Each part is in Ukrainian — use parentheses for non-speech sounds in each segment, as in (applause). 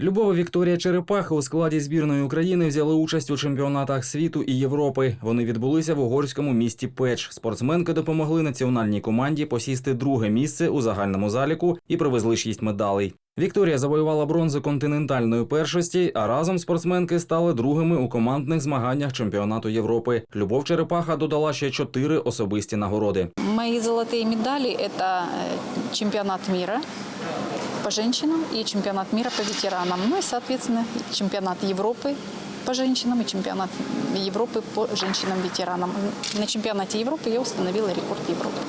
Любова Вікторія Черепаха у складі збірної України взяли участь у чемпіонатах світу і Європи. Вони відбулися в угорському місті Печ. Спортсменки допомогли національній команді посісти друге місце у загальному заліку і привезли шість медалей. Вікторія завоювала бронзу континентальної першості, а разом спортсменки стали другими у командних змаганнях чемпіонату Європи. Любов Черепаха додала ще чотири особисті нагороди. Мои золотые медали – это э, чемпионат мира по женщинам и чемпионат мира по ветеранам. Ну и, соответственно, чемпионат Европы по женщинам и чемпионат Европы по женщинам-ветеранам. На чемпионате Европы я установила рекорд Европы.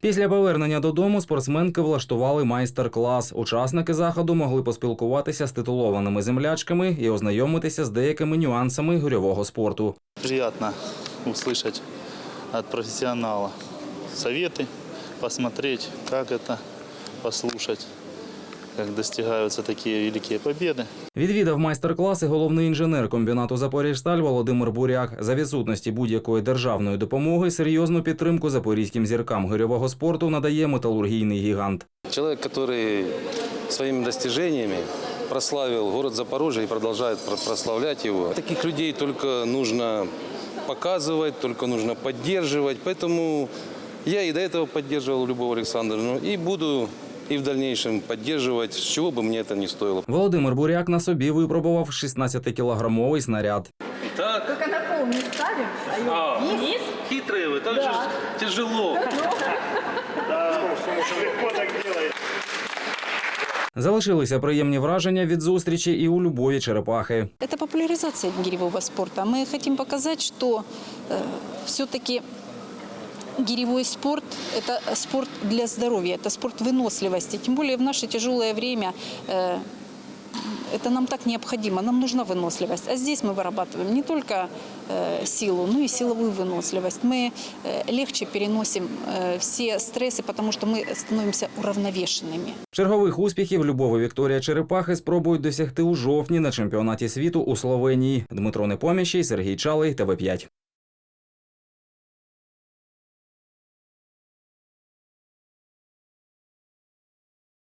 Після повернення додому спортсменки влаштували майстер-клас. Учасники заходу могли поспілкуватися з титулованими землячками і ознайомитися з деякими нюансами гирьового спорту. Приятно услышать от профессионала советы, посмотреть, как это, послушать, как достигаются такие великие победы. Відвідав майстер-класи головний інженер комбінату Запоріжсталь Володимир Буряк. За відсутності будь-якої державної допомоги серйозну підтримку запорізьким зіркам гирьового спорту надає металургійний гігант. Человек, который своими достижениями прославил город Запорожье и продолжает про- прославлять его. Таких людей только нужно показывать, только нужно поддерживать. Поэтому я и до этого поддерживал Любовь Александровну и буду и в дальнейшем поддерживать, с чего бы мне это ни стоило. Володимир Буряк на собі випробував 16-кілограмовий снаряд. Так, Только на пол не ставим, а её вниз. хитрые вы, так же тяжело. (laughs) Залишилися приємні враження від зустрічі і у Любові Черепахи. Это популяризация гиревого спорта. Мы хотим показать, что все-таки гиревой спорт – это спорт для здоровья, это спорт выносливости. Тем более в наше тяжелое время э, это нам так необходимо, нам нужна выносливость. А здесь мы вырабатываем не только э, силу, но и силовую выносливость. Мы э, легче переносим э, все стрессы, потому что мы становимся уравновешенными. Чергових успіхів Любови Вікторія Черепахи спробують досягти у жовтні на чемпіонаті світу у Словенії. Дмитро Непоміщий, Сергій Чалий, ТВ5.